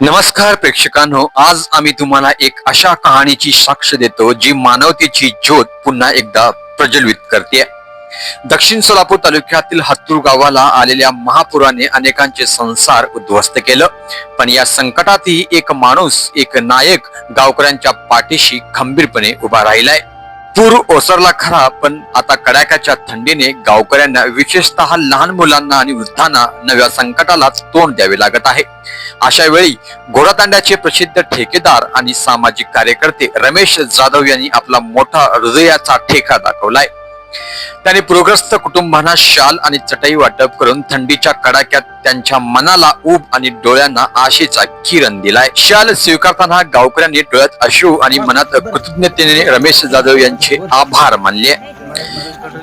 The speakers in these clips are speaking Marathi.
नमस्कार प्रेक्षकांनो आज आम्ही तुम्हाला एक अशा कहाणीची साक्ष देतो जी मानवतेची ज्योत पुन्हा एकदा प्रज्वलित करते. दक्षिण सोलापूर तालुक्यातील हत्तूर गावाला आलेल्या महापुराने अनेकांचे संसार उद्ध्वस्त केलं. पण या संकटातही एक माणूस एक नायक गावकऱ्यांच्या पाठीशी खंबीरपणे उभा राहिलाय. पूर ओसरला खरा पण आता कडाक्याच्या थंडीने गावकऱ्यांना विशेषतः लहान मुलांना आणि वृद्धांना नव्या संकटालाच तोंड द्यावे लागत आहे. अशा वेळी घोडातांड्याचे प्रसिद्ध ठेकेदार आणि सामाजिक कार्यकर्ते रमेश जाधव यांनी आपला मोठा हृदयाचा ठेका दाखवलाय. त्याने पूरग्रस्त कुटुंबांना शाल आणि चटई वाटप करून थंडीच्या कडाक्यात त्यांच्या मनाला ऊब आणि डोळ्यांना आशेचा किरण दिलाय. शाल स्वीकारताना गावकऱ्यांनी डोळ्यात अश्रू आणि मनात कृतज्ञतेने रमेश जाधव यांचे आभार मानले.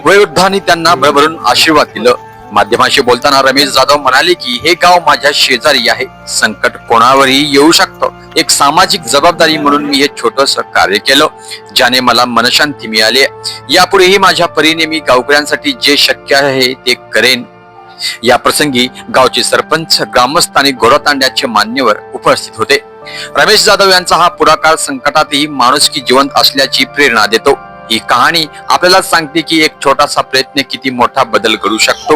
वयोवृद्धांनी त्यांना भरभरून आशीर्वाद दिलं. माध्यमाशी बोलताना रमेश जाधव म्हणाले की हे गाव माझ्या शेजारी आहे. संकट कोणावरही येऊ शकतं. एक सामाजिक जबाबदारी म्हणून मी हे छोटस कार्य केलं ज्याने मला मनशांती मिळाली. यापुढेही माझ्या परीने मी गावकऱ्यांसाठी जे शक्य आहे ते करेन. या प्रसंगी गावचे सरपंच ग्रामस्थ आणि घोडतांड्याचे मान्यवर उपस्थित होते. रमेश जाधव यांचा हा पुढाकार संकटातही माणुसकी जिवंत असल्याची प्रेरणा देतो. ही कहाणी आपल्याला सांगते की एक छोटासा प्रयत्न किती मोठा बदल घडू शकतो.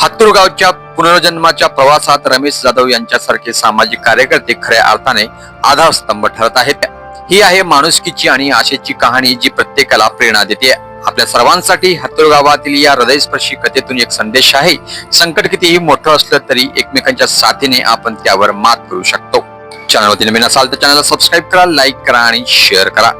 हत्तुरगावच्या पुनर्जन्माच्या प्रवासात रमेश जाधव यांच्यासारखे सामाजिक कार्यकर्ते खऱ्या अर्थाने आधारस्तंभ ठरत आहेत. ही आहे माणुसकीची आणि आशेची कहाणी जी प्रत्येकाला प्रेरणा देते. आपल्या सर्वांसाठी हत्तूर गावातील या हृदयस्पर्शी कथेतून एक संदेश आहे. संकट कितीही मोठं असलं तरी एकमेकांच्या साथीने आपण त्यावर मात करू शकतो. चॅनलवरती नवीन असाल तर चॅनलला सबस्क्राईब करा लाईक करा आणि शेअर करा.